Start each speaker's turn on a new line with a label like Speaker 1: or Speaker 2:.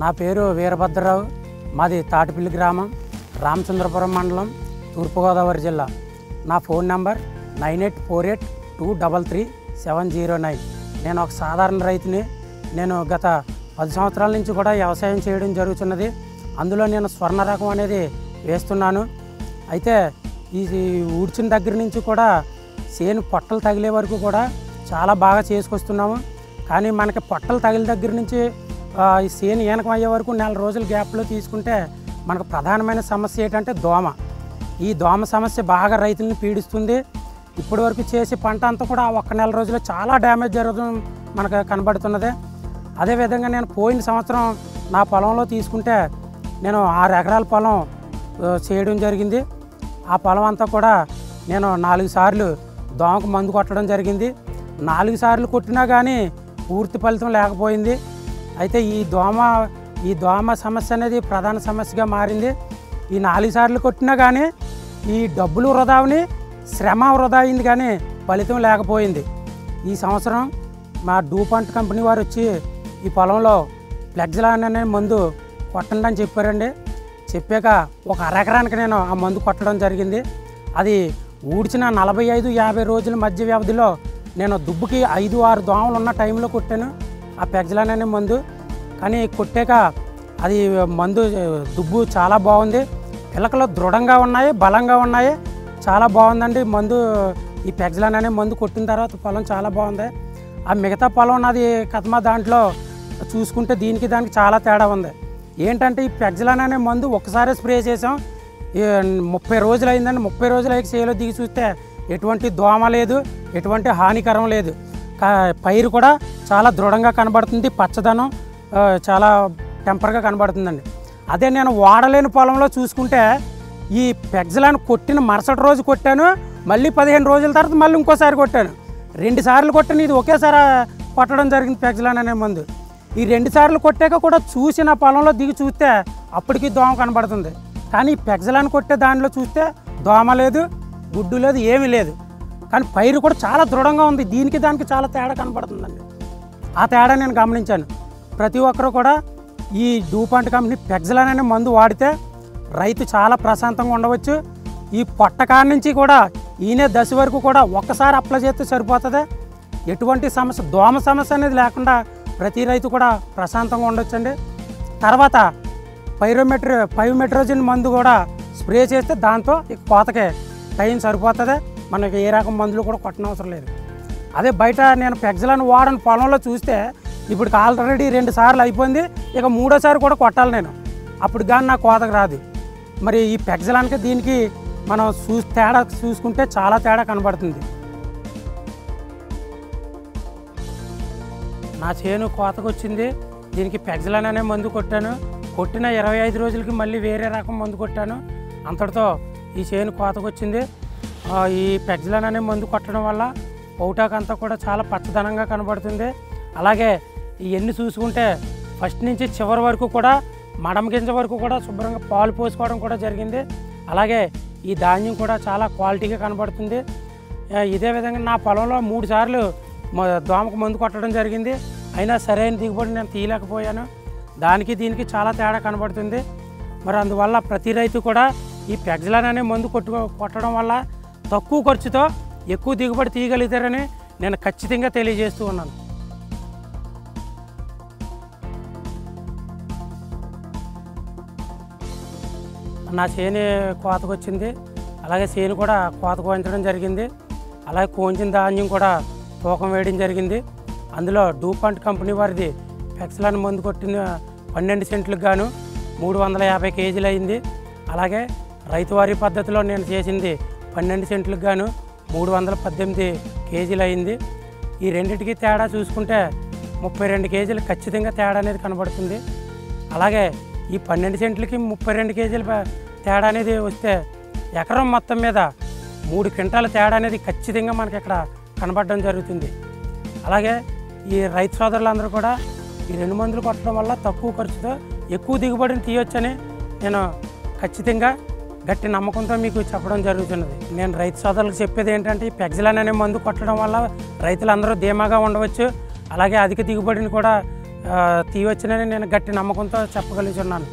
Speaker 1: నా పేరు వీరభద్రరావు. మాది తాటిపల్లి గ్రామం రామచంద్రపురం మండలం తూర్పుగోదావరి జిల్లా. నా phone number nine eight four eight two double three seven zero nine. నేను ఒక సాధారణ రైతుని. నేను గత పది సంవత్సరాల నుంచి కూడా వ్యవసాయం చేయడం జరుగుతున్నది. అందులో నేను స్వర్ణ రకం అనేది వేస్తున్నాను. అయితే ఈ ఊడ్చిన దగ్గర నుంచి కూడా చేను పొట్టలు తగిలే వరకు కూడా చాలా బాగా చేసుకొస్తున్నాము. కానీ మనకి పొట్టలు తగిలి దగ్గర నుంచి ఈ చేను ఈనకం అయ్యే వరకు నెల రోజుల గ్యాప్లో తీసుకుంటే మనకు ప్రధానమైన సమస్య ఏంటంటే దోమ. ఈ దోమ సమస్య బాగా రైతులను పీడిస్తుంది. ఇప్పటి వరకు చేసే పంట అంతా కూడా ఒక్క నెల రోజుల్లో చాలా డ్యామేజ్ జరగడం మనకు కనబడుతున్నది. అదేవిధంగా నేను పోయిన సంవత్సరం నా పొలంలో తీసుకుంటే నేను ఆరు ఎకరాల పొలం చేయడం జరిగింది. ఆ పొలం అంతా కూడా నేను నాలుగు సార్లు దోమకు మందు కొట్టడం జరిగింది. నాలుగు సార్లు కొట్టినా కానీ పూర్తి ఫలితం లేకపోయింది. అయితే ఈ దోమ ఈ దోమ సమస్య అనేది ప్రధాన సమస్యగా మారింది. ఈ నాలుగు సార్లు కొట్టినా కానీ ఈ డబ్బులు వృధా అవని శ్రమ వృధా అయింది కానీ ఫలితం లేకపోయింది. ఈ సంవత్సరం మా డూపంట్ కంపెనీ వారు వచ్చి ఈ పొలంలో ఫ్లెక్స్లాన్ అనే మందు కొట్టండి అని చెప్పారండి. చెప్పాక ఒక అరెకరానికి నేను ఆ మందు కొట్టడం జరిగింది. అది ఊడ్చిన నలభై ఐదు యాభై రోజుల మధ్య వ్యవధిలో నేను దుబ్బుకి ఐదు ఆరు దోమలు ఉన్న టైంలో కొట్టాను. ఆ పెగ్జలాన్ అనే మందు కానీ కొట్టాక అది మందు దుబ్బు చాలా బాగుంది. పిలకలు దృఢంగా ఉన్నాయి బలంగా ఉన్నాయి. చాలా బాగుందండి మందు. ఈ పెగ్జలాన్ అనే మందు కొట్టిన తర్వాత పొలం చాలా బాగుంది. ఆ మిగతా పొలం నాది కథమా దాంట్లో చూసుకుంటే దీనికి దానికి చాలా తేడా ఉంది. ఏంటంటే ఈ పెగ్జలాన్ అనే మందు ఒకసారి స్ప్రే చేసాం. ముప్పై రోజులు అయిందండి ముప్పై రోజులు అయ్యి చేలో దిగి చూస్తే ఎటువంటి దోమ లేదు ఎటువంటి హానికరం లేదు. పైరు కూడా చాలా దృఢంగా కనబడుతుంది పచ్చదనం చాలా టెంపర్గా కనబడుతుందండి. అదే నేను వాడలేని పొలంలో చూసుకుంటే ఈ పెగ్జలాన్ని కొట్టిన మరుసటి రోజు కొట్టాను మళ్ళీ పదిహేను రోజుల తర్వాత మళ్ళీ ఇంకోసారి కొట్టాను. రెండు సార్లు కొట్టాను ఇది ఒకేసారి కొట్టడం జరిగింది పెగ్జలాన్ అనే మందు. ఈ రెండు సార్లు కొట్టాక కూడా చూసి నా పొలంలో దిగి చూస్తే అప్పటికి దోమ కనబడుతుంది. కానీ ఈ పెగ్జలాన్ కొట్టే దానిలో చూస్తే దోమ లేదు గుడ్డు లేదు ఏమీ లేదు. కానీ పైరు కూడా చాలా దృఢంగా ఉంది. దీనికి దానికి చాలా తేడా కనబడుతుందండి. ఆ తేడా నేను గమనించాను. ప్రతి ఒక్కరు కూడా ఈ డూపాంట్ కంపెనీ పెగ్జలాన్ అనే మందు వాడితే రైతు చాలా ప్రశాంతంగా ఉండవచ్చు. ఈ పొట్టకాడి నుంచి కూడా ఈయనే దశ వరకు కూడా ఒక్కసారి అప్లై చేస్తే సరిపోతుంది. ఎటువంటి సమస్య దోమ సమస్య అనేది లేకుండా ప్రతి రైతు కూడా ప్రశాంతంగా ఉండొచ్చండి. తర్వాత పైరోమెట్రి పైమెట్రోజిన్ మందు కూడా స్ప్రే చేస్తే దాంతో ఇక కోతకే టైం సరిపోతుంది. మనకి ఏ రకం మందులు కూడా కొట్టనవసరం లేదు. అదే బయట నేను పెగ్జలను వాడని పొలంలో చూస్తే ఇప్పుడు ఆల్రెడీ రెండు సార్లు అయిపోయింది. ఇక మూడోసారి కూడా కొట్టాలి నేను. అప్పుడు కానీ నాకు కోతకు రాదు. మరి ఈ పెగ్జలానికి దీనికి మనం చూ తేడా చూసుకుంటే చాలా తేడా కనబడుతుంది. నా చేను కోతకు వచ్చింది. దీనికి పెగ్జలాన్ అనే మందు కొట్టాను. కొట్టిన ఇరవై ఐదు రోజులకి మళ్ళీ వేరే రకం మందు కొట్టాను. అంతటితో ఈ చేను కోతకు వచ్చింది. ఈ పెగ్జలన్ అనే మందు కొట్టడం వల్ల పౌటాకంతా కూడా చాలా పచ్చదనంగా కనబడుతుంది. అలాగే ఈ ఎన్ని చూసుకుంటే ఫస్ట్ నుంచి చివరి వరకు కూడా మడమ గింజ వరకు కూడా శుభ్రంగా పాలు పోసుకోవడం కూడా జరిగింది. అలాగే ఈ ధాన్యం కూడా చాలా క్వాలిటీగా కనబడుతుంది. ఇదే విధంగా నా పొలంలో మూడు సార్లు మ- దోమకు మందు కొట్టడం జరిగింది. అయినా సరైన దిగుబడి నేను తీయలేకపోయాను. దానికి దీనికి చాలా తేడా కనబడుతుంది. మరి అందువల్ల ప్రతి రైతు కూడా ఈ పెగ్జలాన్ అనే మందు కొట్టు కొట్టడం వల్ల తక్కువ ఖర్చుతో ఎక్కువ దిగుబడి తీయగలుగుతారని నేను ఖచ్చితంగా తెలియజేస్తూ ఉన్నాను. నా చేను కోతకు వచ్చింది అలాగే చేను కూడా కోత కోయించడం జరిగింది. అలాగే కోయించిన ధాన్యం కూడా తూకం వేయడం జరిగింది. అందులో డూపాంట్ కంపెనీ వారిది ఫెక్సలాన్ మందు కొట్టిన పన్నెండు సెంట్లకు గాను మూడు వందల యాభై కేజీలు అయింది. అలాగే రైతువారీ పద్ధతిలో నేను చేసింది పన్నెండు సెంట్లకు గాను మూడు వందల పద్దెనిమిది కేజీలు అయింది. ఈ రెండింటికి తేడా చూసుకుంటే ముప్పై రెండు కేజీలు ఖచ్చితంగా తేడా అనేది కనబడుతుంది. అలాగే ఈ పన్నెండు సెంట్లకి ముప్పై రెండు కేజీల తేడా అనేది వస్తే ఎకరం మొత్తం మీద మూడు క్వింటాల తేడా అనేది ఖచ్చితంగా మనకి ఇక్కడ కనబడడం జరుగుతుంది. అలాగే ఈ రైతు సోదరులందరూ కూడా ఈ రెండు మందులు కొట్టడం వల్ల తక్కువ ఖర్చుతో ఎక్కువ దిగుబడిని తీయొచ్చని నేను ఖచ్చితంగా గట్టి నమ్మకంతో మీకు చెప్పడం జరుగుతున్నది. నేను రైతు సోదరులకు చెప్పేది ఏంటంటే ఈ పెగ్జలాన్ అనే మందు కొట్టడం వల్ల రైతులందరూ ధీమాగా ఉండవచ్చు. అలాగే అధిక దిగుబడిని కూడా తీయవచ్చునని నేను గట్టి నమ్మకంతో చెప్పగలుగుతున్నాను.